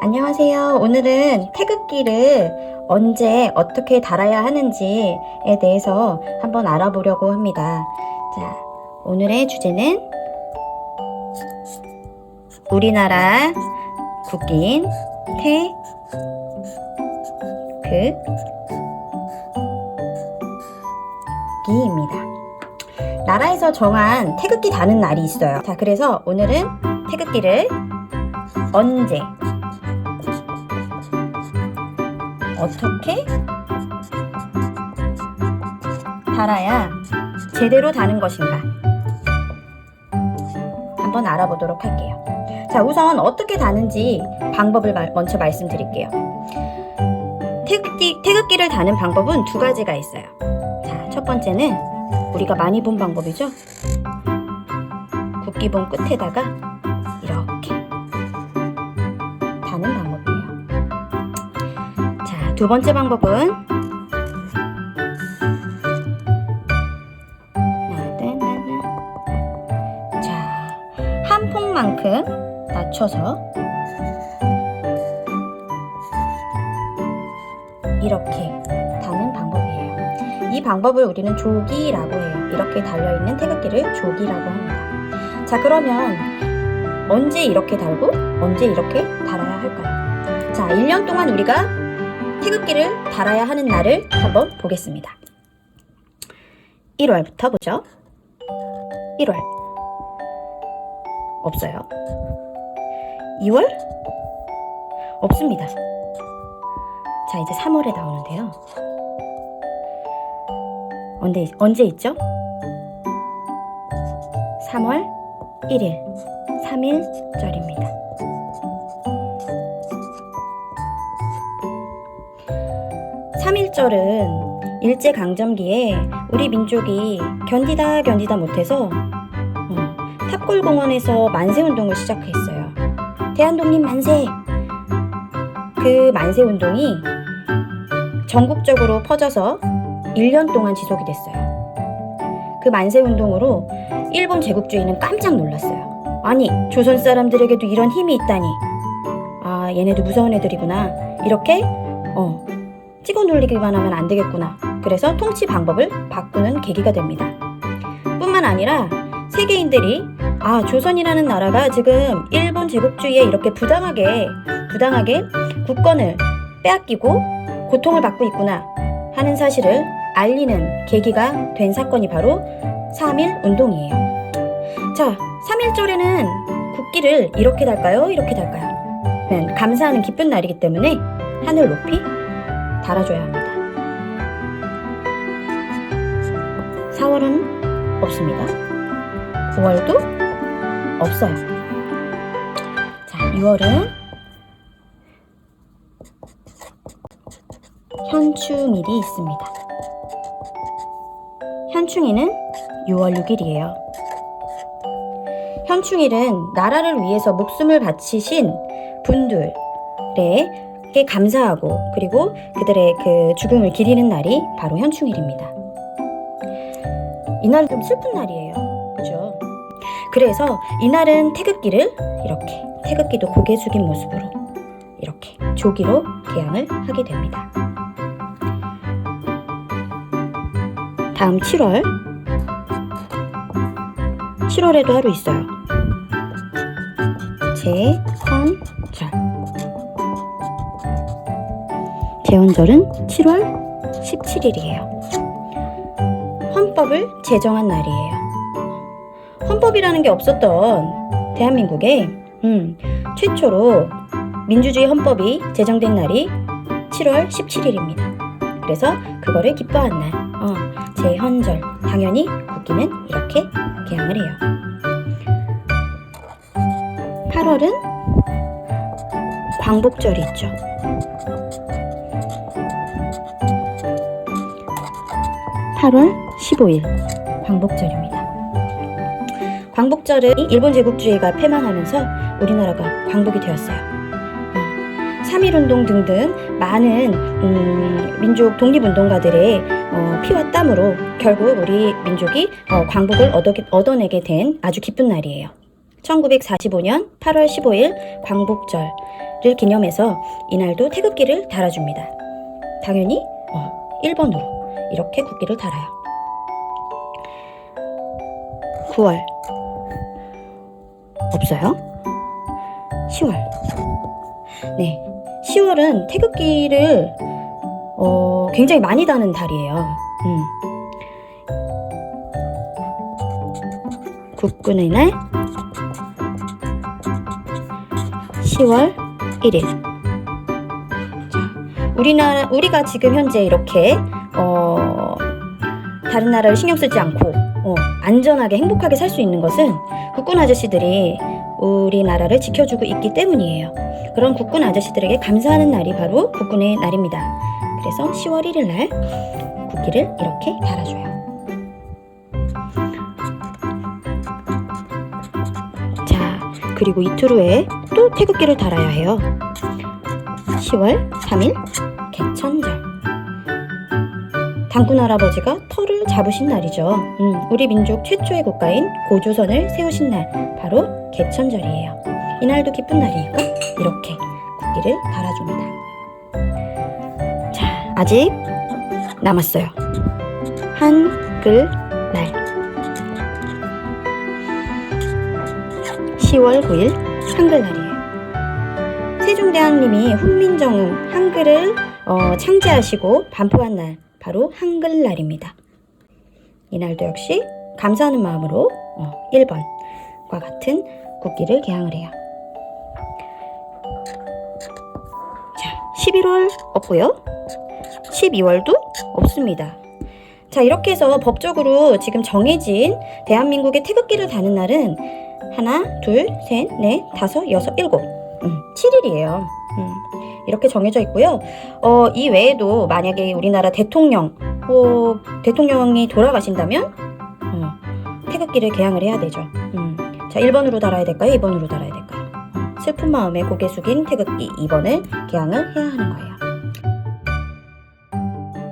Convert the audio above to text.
안녕하세요. 오늘은 태극기를 언제 어떻게 달아야 하는지에 대해서 한번 알아보려고 합니다. 자, 오늘의 주제는 우리나라 국기인 태극기입니다. 나라에서 정한 태극기 다는 날이 있어요. 자, 그래서 오늘은 태극기를 언제 어떻게 달아야 제대로 다는 것인가 한번 알아보도록 할게요. 자, 우선 어떻게 다는지 방법을 말- 먼저 말씀드릴게요. 태극기, 태극기를 다는 방법은 두 가지가 있어요. 자, 첫 번째는 우리가 많이 본 방법이죠. 국기본 끝에다가 두 번째 방법은. 자, 한 폭만큼 낮춰서 이렇게 다는 방법이에요. 이 방법을 우리는 조기라고 해요. 이렇게 달려있는 태극기를 조기라고 합니다. 자, 그러면 언제 이렇게 달고 언제 이렇게 달아야 할까요? 자, 1년 동안 우리가 태극기를 달아야 하는 날을 한번 보겠습니다. 1월부터 보죠. 1월. 없어요. 2월? 없습니다. 자, 이제 3월에 나오는데요. 언제, 언제 있죠? 3월 1일, 3일짜리. 3.1절은 일제강점기에 우리 민족이 견디다 견디다 못해서 음, 탑골공원에서 만세운동을 시작했어요. 대한독립 만세! 그 만세운동이 전국적으로 퍼져서 1년 동안 지속이 됐어요. 그 만세운동으로 일본 제국주의는 깜짝 놀랐어요. 아니, 조선 사람들에게도 이런 힘이 있다니. 아, 얘네도 무서운 애들이구나. 이렇게, 어, 찍어 놀리기만 하면 안 되겠구나. 그래서 통치 방법을 바꾸는 계기가 됩니다. 뿐만 아니라 세계인들이 아, 조선이라는 나라가 지금 일본 제국주의에 이렇게 부당하게, 부당하게 국권을 빼앗기고 고통을 받고 있구나 하는 사실을 알리는 계기가 된 사건이 바로 3.1 운동이에요. 자, 3.1절에는 국기를 이렇게 달까요? 이렇게 달까요? 는 감사하는 기쁜 날이기 때문에 하늘 높이 달아줘야 합니다. 4월은 없습니다. 9월도 없어요. 자, 6월은 현충일이 있습니다. 현충일은 6월 6일이에요. 현충일은 나라를 위해서 목숨을 바치신 분들에 게 감사하고 그리고 그들의 그 죽음을 기리는 날이 바로 현충일입니다. 이날 좀 슬픈 날이에요. 그죠? 그래서 이날은 태극기를 이렇게 태극기도 고개 숙인 모습으로 이렇게 조기로 개항을 하게 됩니다. 다음 7월 7월에도 하루 있어요. 제헌절 제헌절은 7월 17일이에요. 헌법을 제정한 날이에요. 헌법이라는 게 없었던 대한민국에 음, 최초로 민주주의 헌법이 제정된 날이 7월 17일입니다. 그래서 그거를 기뻐한 날, 어, 제헌절. 당연히 국기는 이렇게 개항을 해요. 8월은 광복절이 있죠. (8월 15일) 광복절입니다. 광복절은 일본 제국주의가 패망하면서 우리나라가 광복이 되었어요. 3.1운동 등등 많은 음, 민족 독립운동가들의 어, 피와 땀으로 결국 우리 민족이 어, 광복을 얻어, 얻어내게 된 아주 기쁜 날이에요. 1945년 8월 15일 광복절을 기념해서 이날도 태극기를 달아줍니다. 당연히 어, 1번으로 이렇게 국기를 달아요. 9월 없어요? 10월 네 10월은 태극기를 어, 굉장히 많이 다는 달이에요. 음. 국군의 날 10월 1일. 자, 우리나라 우리가 지금 현재 이렇게 어, 다른 나라를 신경 쓰지 않고 어, 안전하게 행복하게 살 수 있는 것은 국군 아저씨들이 우리나라를 지켜주고 있기 때문이에요. 그런 국군 아저씨들에게 감사하는 날이 바로 국군의 날입니다. 그래서 10월 1일 날 국기를 이렇게 달아줘요. 자, 그리고 이틀 후에 또 태극기를 달아야 해요. 10월 3일 개천절. 당군 할아버지가 터를 잡으신 날이죠. 음, 우리 민족 최초의 국가인 고조선을 세우신 날, 바로 개천절이에요. 이날도 기쁜 날이니까 이렇게 국기를 달아줍니다. 자, 아직 남았어요. 한글 날. 10월 9일 한글날이에요. 세종대왕님이 훈민정음 한글을 어, 창제하시고 반포한 날 바로 한글날입니다. 이날도 역시 감사하는 마음으로 어, 1번과 같은 국기를 개항을 해요. 자, 11월 없고요. 12월도 없습니다. 자, 이렇게 해서 법적으로 지금 정해진 대한민국의 태극기를 다는 날은 하나, 둘, 셋, 넷, 다섯, 여섯, 일곱. 음, 7일이에요. 음, 이렇게 정해져 있고요. 어, 이 외에도 만약에 우리나라 대통령, 어, 대통령이 돌아가신다면, 어, 태극기를 개항을 해야 되죠. 음, 자, 1번으로 달아야 될까요? 2번으로 달아야 될까요? 어, 슬픈 마음에 고개 숙인 태극기 2번을 개항을 해야 하는 거예요.